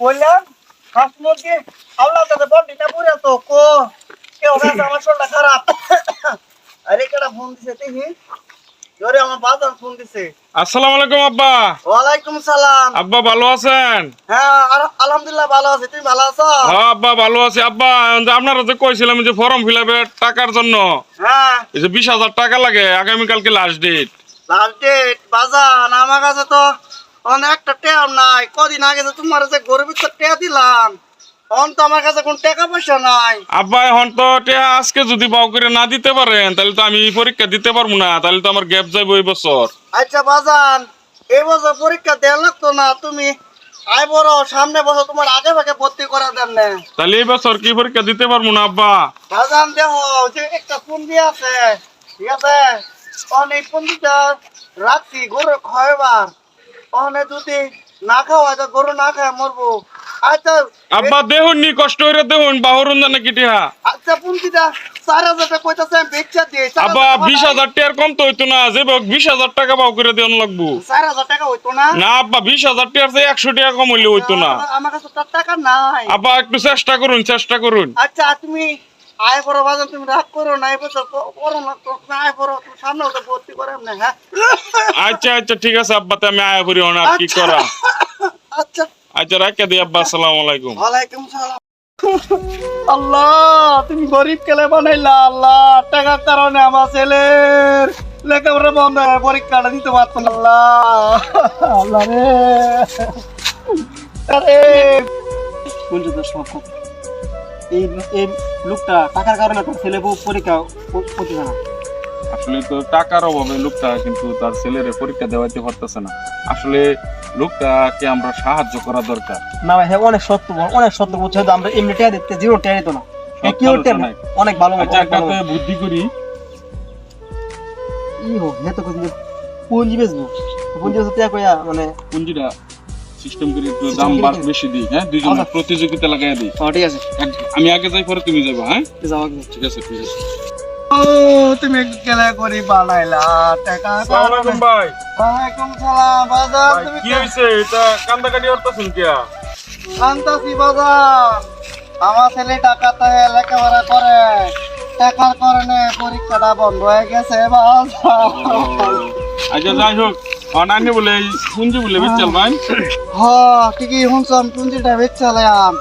বললাম হাঁস মুরগি আল্লাহ বন্ডিটা পুরে তো কো কেউ আমার শরীরটা খারাপ। আরে কেডা ফোন দিছে দেখি। জোরে আমার বাজার ফোন দিছে। আসসালামু আলাইকুম আব্বা। ওয়ালাইকুম সালাম। আব্বা ভালো আছেন? হ্যাঁ আর- আলহামদুলিল্লাহ ভালো আছি। তুমি ভালো আছো? হ্যাঁ আব্বা ভালো আছি। আব্বা যে আপনারা যে কইছিলাম যে ফর্ম ফিল আপের টাকার জন্য হ্যাঁ। এই যে বিশ হাজার টাকা লাগে আগামীকালকে লাস্ট ডেট লাস্ট ডেট বাজান আমার কাছে তো অনেকটা টেয়ার নাই। কদিন আগে তো তোমার যে গরিবের তো টেয়া দিলাম এখন তো আমার কাছে কোন টাকা পয়সা নাই। আব্বা এখন তো টিয়া আজকে যদি বাউ করে না দিতে পারেন তাহলে তো আমি পরীক্ষা দিতে পারব না তাহলে তো আমার গ্যাপ যাইব এই বছর। আচ্ছা বাজান এই বছর পরীক্ষা দেওয়া লাগতো না তুমি আই বড় সামনে বছর তোমার আগে ভাগে ভর্তি করা দেন না। তাহলে এই বছর কি পরীক্ষা দিতে পারব না আব্বা? বাজান দেহ যে একটা পুঞ্জি আছে ঠিক আছে? অনেক পুঞ্জিটা রাখছি গরু খাওয়াবার অনেক যদি না খাওয়া তো গরু না খায় মরবো। আচ্ছা আব্বা দেখুন নি কষ্ট করে দেখুন বাহরুন জানে কি টিহা। আচ্ছা পুঞ্জিটা চার হাজার টাকা কইতাছে আমি বেচা দিয়ে আব্বা বিশ হাজার টাকার কম তো হইতো না যে বিশ হাজার টাকা বাউ করে দেওয়ান লাগবো। চার হাজার টাকা হইতো না? না আব্বা বিশ হাজার টাকার চেয়ে একশো টাকা কম হইলে হইতো না। আমার- কাছে তো টাকা নাই। আব্বা একটু চেষ্টা করুন চেষ্টা করুন। আচ্ছা তুমি আয় করো বাজার তুমি রাগ করো না এই বছর করো না আয় করো সামনে ওটা ভর্তি করে না হ্যাঁ? আচ্ছা আচ্ছা ঠিক আছে আব্বা আমি আয়া করি আর কি করা? আচ্ছা। আচ্ছা রাখে দিই আব্বা আসসালামু আলাইকুম। ওয়ালাইকুম সালাম। আল্লাহ তুমি গরিব কেলে বানাইলা আল্লাহ টাকার কারণে আমার ছেলের লেখাপড়া বন্ধ হয়ে পরীক্ষাটা দিতে পারতো না আল্লাহ। আল্লাহ রে। আরে। সব। এই এই লোকটা টাকার কারণে তার ছেলে বউ পরীক্ষা প- না। আসলে তো টাকার অভাবে লোকটা কিন্তু তার ছেলের পরীক্ষা দেওয়াইতে পারতেছে না। আসলে লোকটাকে আমরা সাহায্য করা দরকার। না ভাই হ্যাঁ অনেক সত্য অনেক সত্য বলছে আমরা এমনি টেয়া দিতে জিরো টেয়া দিত না। কেউ নাই। অনেক ভালো আচ্ছা। বুদ্ধি করি। ই হোক হে তো বেচবো। বেচতে কইয়া মানে পুঞ্জিটা সিস্টেম করে একটু দাম বাড় বেশি দিই হ্যাঁ দুইজনে আচ্ছা। প্রতিযোগিতা লাগাই দিই। ঠিক আছে। আমি আগে যাই পরে তুমি যাব হ্যাঁ? যাওয়া ঠিক আছে ঠিক আছে। ও তুমি কেলে গরিব বানাইলা? টাকা আসসালামু ভাই। ওয়ালাইকুম সালাম বাজার তুমি কি হইছে? এটা কান্দা কাটি করতেছেন কিয়া? শান্তাসি বাজার। আমার ছেলে টাকাতে লেখাপড়া করে। টাকার কারণে পরীক্ষাটা বন্ধ হয়ে গেছে আচ্ছা যাই হোক। অনান্য বলে পুঞ্জি বলে বেচাল ভাই। হ ঠিকই শুনছাম পুঞ্জিটা বেচালাম।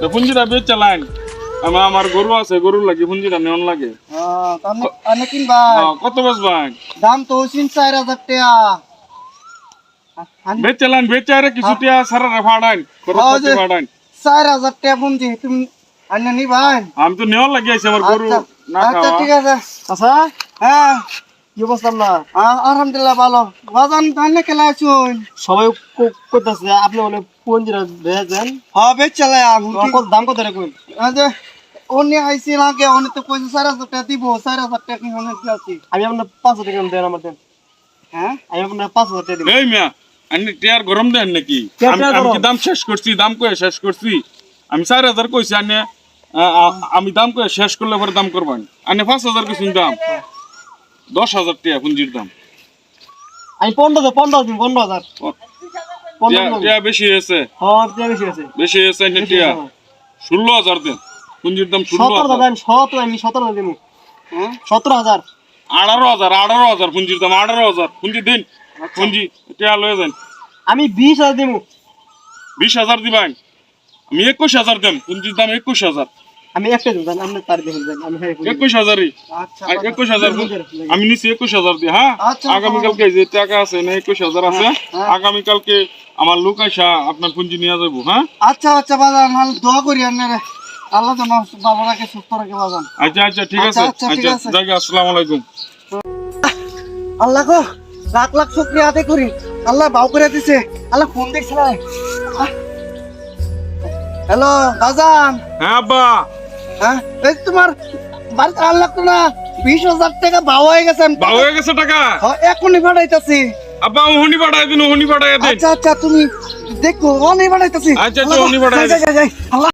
তো পুঞ্জিটা বেচালাইন। আমার আমার গরু আছে গরু লাগে পুঞ্জিটা নেওয়ান লাগে। অনেক কত বস ভাই দাম তো হইছিন চার হাজার টাকা। বেচালাইন বেচারে কিছু টিয়া সারা হ্যাঁ, পাতি চার হাজার টাকা পুঞ্জি তুমি আন্য নিবাই আমি তো নেওয়ার লাগে আছে আমার গরু আচ্ছা না আচ্ছা ঠিক আছে। আচ্ছা হ্যাঁ কি অবস্থা না আ- আলহামদুলিল্লাহ ভালো। বাজান ধান্য খেলা আছুন সবাই কইতাছে আপনি বলে পুঞ্জিটা বেচেন। হ্যাঁ কত দাম কত রে কই যে অন্য আইসিল আগে অনেক তো কইছে চার হাজার টাকা দিব চার হাজার টাকা কি অনেক আছি? আমি আপনার পাঁচ হাজার টাকা দেন আমার দেন। হ্যাঁ? আমি আপনার পাঁচ হাজার টাকা দিব। এই মিয়া আপনি টিয়ার গরম দেন নাকি? আমি কি দাম শেষ করছি? দাম কয়ে শেষ করছি। আমি চার হাজার কইছি আনে আমি দাম কয়ে শেষ করলে পরে দাম করবেন। আনে পাঁচ হাজার কিছু দাম। দশ হাজার টিয়া পুঞ্জির দাম। আমি পনেরো হাজার পনেরো হাজার পনেরো হাজার। পনেরো টিয়া বেশি হয়েছে। হ্যাঁ টিয়া বেশি আছে বেশি হয়েছে টিয়া। ষোলো হাজার দেন। পুঞ্জির দাম সতেরো আমি সতেরো আমি সতেরো দিব হ্যাঁ? সতেরো হাজার। আঠারো হাজার আঠারো হাজার পুঞ্জির দাম আঠারো হাজার। পুঞ্জি দিন পুঞ্জি টিয়া লয়ে যান। আমি বিশ হাজার দিব বিশ হাজার দিবেন? আমি একুশ হাজার দেন পুঞ্জির দাম একুশ হাজার। আমি একটা দিব জান আপনি তার দেখুন আমি হ্যাঁ একুশ হাজারই? আচ্ছা আর একুশ হাজার আমি নিচ্ছি একুশ হাজার দিয়ে হ্যাঁ? আচ্ছা, আগামীকালকে যে টাকা আছে না একুশ হাজার আছে হ্যাঁ। আগামীকালকে আমার লোক আসা আপনার পুঁজি নিয়ে যাব হ্যাঁ? আচ্ছা আচ্ছা আমি দোয়া করি আপনারে। আল্লাহ যেন বাবাটাকে সুস্থ রাখে বাজান। আচ্ছা আচ্ছা ঠিক আচ্ছা, আছে। আচ্ছা, ঠিক আছে। যাই আসসালামু আলাইকুম। আল্লাহ গো লাখ লাখ শুক্রিয়া আদায় করি। আল্লাহ বাউ করে দিছে। আল্লাহ ফোন দেখছিল হ্যালো বাজান। হ্যাঁ আব্বা। হ্যাঁ এই তোমার বাড়িতে আর লাগতো না। বিশ হাজার টাকা বাউ হয়ে গেছে বাবু হয়ে গেছে টাকা? হ্যাঁ, এখনই পাঠাইতাছি। আব্বা হুনি পাঠাই দিন হুনি পাঠাই দিন। আচ্ছা আচ্ছা তুমি দেখো অনেক পাঠাইতাছি। আচ্ছা, আচ্ছা, পাঠাই। আল্লাহ